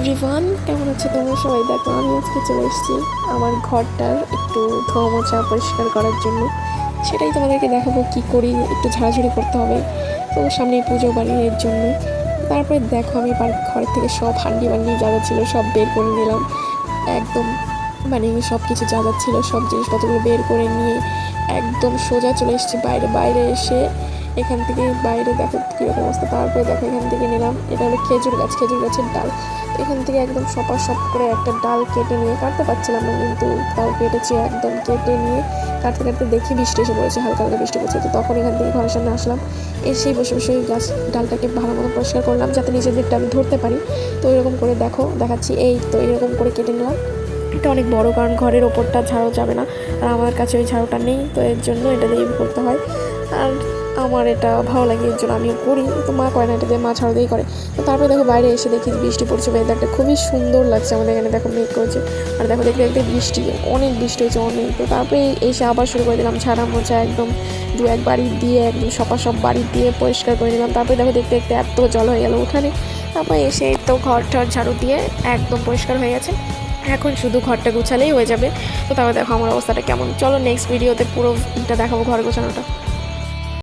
Everyone কেমন আছে তোমরা? সবাই দেখো, আমি আজকে চলে এসেছি আমার ঘরটার একটু ধোয়া পরিষ্কার করার জন্য। সেটাই তোমাদেরকে দেখাবো কি করি, একটু ঝাড়াঝুড়ি করতে হবে। তো সামনে পুজো বাড়ির এর জন্য। তারপরে দেখো, আমি বাড়ির ঘর থেকে সব হান্ডি বান্ডি যা যা ছিল সব বের করে নিলাম। একদম মানে সব কিছু যা যা ছিল সব জিনিসপত্রগুলো বের করে নিয়ে একদম সোজা চলে এসেছি বাইরে বাইরে এসে এখান থেকে বাইরে দেখো কীরকম অবস্থা। তারপরে দেখো এখান থেকে নিলাম, এটা হলো খেজুর গাছ, খেজুর গাছের ডাল। এখান থেকে একদম সপা সপ করে একটা ডাল কেটে নিয়ে, কাটতে পারছিলাম না কিন্তু তাও কেটেছি একদম কেটে নিয়ে, কাটতে কাটতে দেখি বৃষ্টি এসে পড়েছে, হালকা হালকা বৃষ্টি পড়ছে। তো তখন এখান থেকে ঘরের সামনে আসলাম, এসেই বসে বসে ওই গাছ, ডালটাকে ভালো মতো পরিষ্কার করলাম, যাতে নিচের দিকটা আমি ধরতে পারি। তো এরকম করে দেখো, দেখাচ্ছি, এই তো এরকম করে কেটে নিলাম। এটা অনেক বড়, কারণ ঘরের ওপরটা ঝাড়ু যাবে না, আর আমার কাছে ওই ঝাড়ুটা নেই, তো এর জন্য এটা দিয়ে করতে হয়। আর আমার এটা ভালো লাগে, এর জন্য আমিও করি। তো মা করে না, এটা দিয়ে মা ঝাড়ু দিয়েই করে। তো তারপরে দেখো বাইরে এসে দেখি বৃষ্টি পড়ছে ওয়েদারটা খুবই সুন্দর লাগছে আমাদের এখানে। দেখো মেঘ করছে। আর দেখো দেখতে দেখতে বৃষ্টি, অনেক বৃষ্টি হয়েছে, অনেক। তো তারপরে এসে আবার শুরু করে দিলাম ঝাড়া মোছা একদম দু এক বাড়ি দিয়ে, একদম সপা সব বাড়ি দিয়ে পরিষ্কার করে দিলাম। তারপরে দেখো দেখতে দেখতে এত জল হয়ে গেল উঠানে। তারপরে এসে তো ঘর টর ঝাড়ু দিয়ে একদম পরিষ্কার হয়ে গেছে। এখন শুধু ঘরটা গুছালেই হয়ে যাবে। তো তারপরে দেখো আমার অবস্থাটা কেমন। চলো নেক্সট ভিডিওতে পুরো এটা দেখাবো, ঘর গোছানোটা।